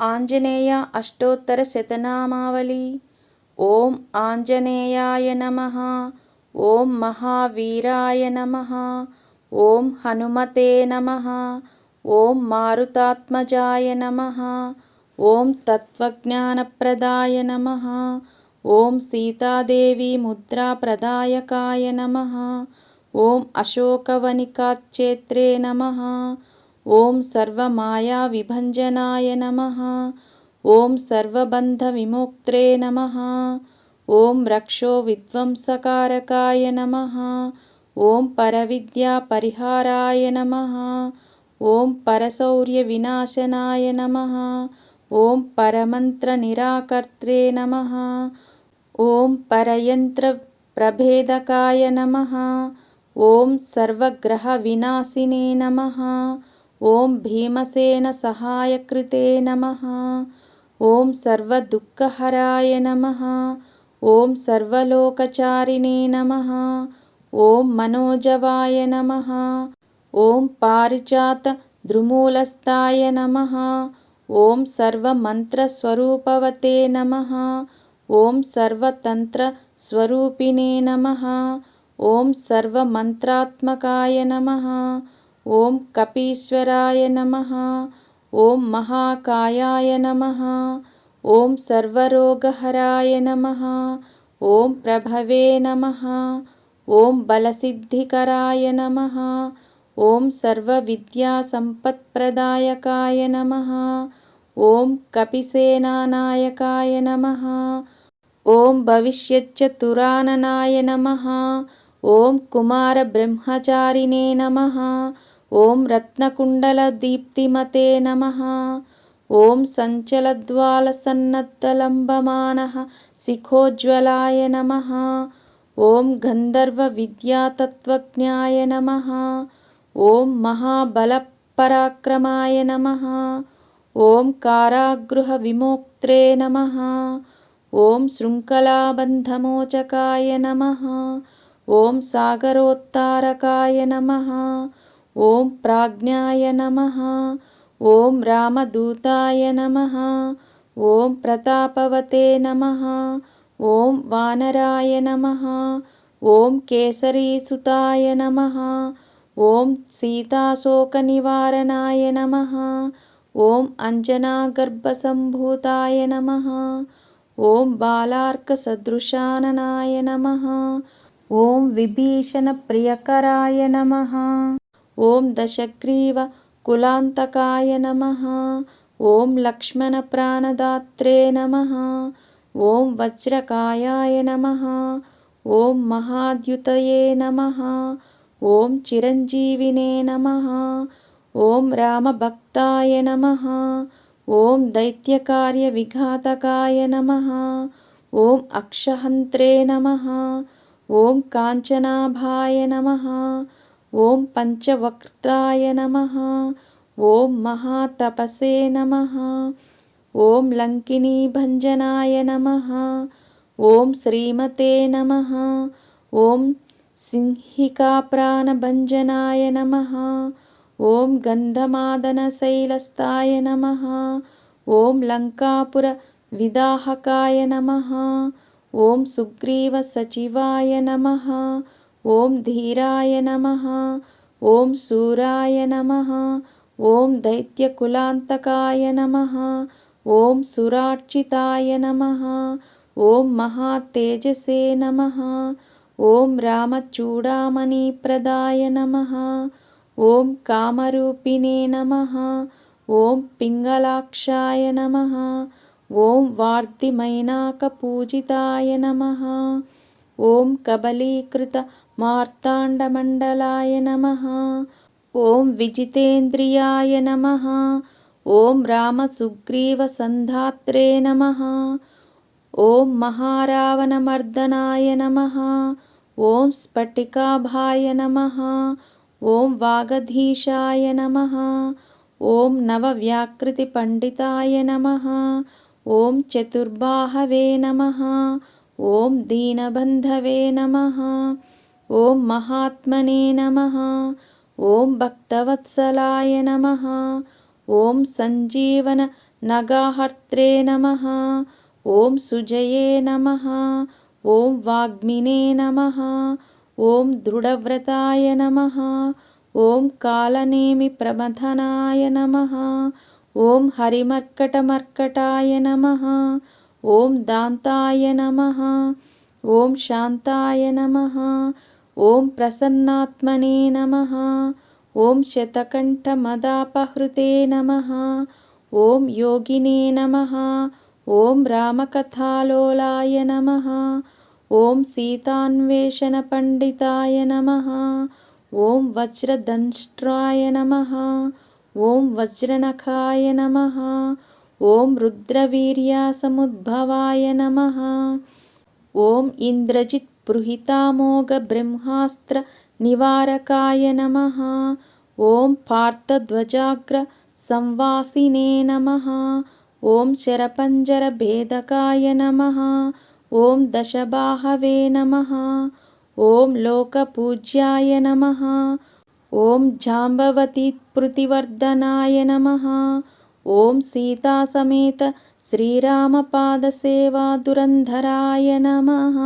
ఆంజనేయ అష్టోత్తర శతనామావళి. ఓం ఆంజనేయాయ నమ. ఓం మహావీరాయ నమ. ఓం హనుమతే నమ. ఓం మారుతాత్మజాయ నమ. ఓం తత్వజ్ఞానప్రదాయ నమ. ఓం సీతాదేవి ముద్రాప్రదాయకాయ నమ. ఓం అశోకవనికాచ్చేత్రే నమ. ఓం సర్వమాయా విభంజనాయ నమ. ఓం సర్వబంధ విమోక్త్రే నమ. ఓం రక్షో విధ్వంసకారకాయ నమ. ఓం పరవిద్యా పరిహారాయ నమ. ఓం పరశౌర్య వినాశనాయ నమ. ఓం పరమంత్ర నిరాకర్త్రే నమ. ఓం పరయంత్ర ప్రభేదకాయ నమ. ఓం సర్వగ్రహ వినాశినే నమ. ఓం భీమసేన సహాయకృతే నమ. ఓం సర్వదుఃఖహరాయ నమ. ఓం సర్వలోకచారిణే నమ. ఓం మనోజవాయ నమ. ఓం పారిజాత ద్రుమూలస్థాయ నమ. ఓం సర్వమంత్రస్వరూపవతే నమ. ఓం సర్వతంత్రస్వరూపిణే నమ. ఓం సర్వమంత్రాత్మకాయ నమ. ఓం కపీశ్వరాయ నమ. ఓం మహాకాయాయ నమ. ఓం సర్వరోగహరాయ నమ. ఓం ప్రభవే నమ. ఓం బలసిద్ధికరాయ నమ. ఓం సర్వవిద్యాసంపత్ప్రదాయకాయ నమ. ఓం కపిసేనానాయకాయ నమ. ఓం భవిష్యచ్చతురాననాయ నమ. ఓం కుమారబ్రహ్మచారిణే నమ. ఓం రత్నకుండల దీప్తిమతే నమ. ఓం సంచలద్వాలసన్నద్దలంబమానः శిఖోజ్వలాయ నమ. ఓం గంధర్వ విద్యాతత్వజ్ఞాయ నమ. ఓం మహాబలపరాక్రమాయ నమ. ఓం కారాగృహ విమోక్త్రే నమ. ఓం శృంఖలాబంధమోచకాయ నమ. ఓం సాగరోత్తారకాయ నమ. ఓం ప్రాజ్ఞాయ నమ. ఓం రామదూతాయ నమ. ఓం ప్రతాపవతే నమ. ఓం వానరాయ నమ. ఓం కేసరీసుతాయ నమ. ఓం సీతాశోకనివారణాయ నమ. ఓం అంజనాగర్భసంభూతాయ నమ. ఓం బాలార్కసదృశాననాయ నమ. ఓం విభీషణప్రియకరాయ నమ. ఓం దశగ్రీవ కులాంతకాయ నమ. ఓం లక్ష్మణ ప్రాణదాత్రే నమ. ఓం వజ్రకాయాయ నమ. ఓం మహాద్యుతయే నమ. ఓం చిరంజీవినే నమ. ఓం రామభక్తాయ నమ. ఓం దైత్యకార్య విఘాతకాయ నమ. ఓం అక్షహంత్రే నమ. ఓం కాంచనాభాయ నమ. ఓం పంచవక్త్రాయ నమ. ఓం మహాతపసే నమ. ఓం లంకినీ భంజనాయ నమ. ఓం శ్రీమతే నమ. ఓం సింహికాప్రాణభంజనాయ నమ. ఓం గంధమాదనశైలస్థాయ నమ. ఓం లంకాపుర విదాహకాయ నమ. ఓం సుగ్రీవసచివాయ నమ. ఓం ధీరాయ నమ. ఓం సూరాయ నమ. ఓం దైత్యకులాంతకాయ నమ. ఓం సురార్చితాయ నమ. ఓం మహాతేజసే నమ. ఓం రామచూడామణిప్రదాయ నమ. ఓం కామరూపిణే నమ. ఓం పింగళాక్షాయ నమ. ఓం వార్తిమైనాకపూజితాయ నమ. ఓం కబలీకృత మార్తాండమండలాయ నమ. ఓం విజితేంద్రియాయ నమ. ఓం రామసుగ్రీవసంధాత్రే నమ. ఓం మహారావణమర్దనాయ నమ. ఓం స్ఫటికాభాయ నమ. ఓం వాగధీశాయ నమ. ఓం నవవ్యాకృతిపండితాయ నమ. ఓం చతుర్బాహవే నమ. ఓం దీనబంధవే నమ. ఓం మహాత్మనే నమ. ఓం భక్తవత్సలాయ నమ. ఓం సంజీవన నగాహర్త్రే నమ. ఓం సుజయే నమ. ఓం వాగ్మినే నమ. ఓం దృఢవ్రతాయ నమ. ఓం కాలనేమి ప్రమథనాయ నమ. ఓం హరిమర్కటమర్కటాయ నమ. ఓం దాంతాయ నమ. ఓం శాంతాయ నమ. ఓం ప్రసన్నాత్మనే నమ. ఓం శతకంఠమదాపహృతే నమ. ఓం యోగినే నమ. ఓం రామకథాలోలాయ నమ. ఓం సీతాన్వేషణ పండితాయ నమ. ఓం వజ్రదంష్ట్రాయ నమ. ఓం వజ్రనఖాయ నమ. ఓం రుద్రవీర్యాసముద్భవాయ నమ. ఓం ఇంద్రజిత్ ॐ इन्द्रजित्पृहितामोघब्रह्मास्त्रनिवारकाय नमः ॐ पार्थध्वजाग्रसंवासिने नमः ॐ शरपञ्जरभेदकाय नमः ॐ दशबाहवे नमः ॐ लोकपूज्याय नमः ॐ जाम्बवतीत्पृतिवर्धनाय नमः ॐ सीतासमेत श्रीरामपादसेवादुरन्धराय नमः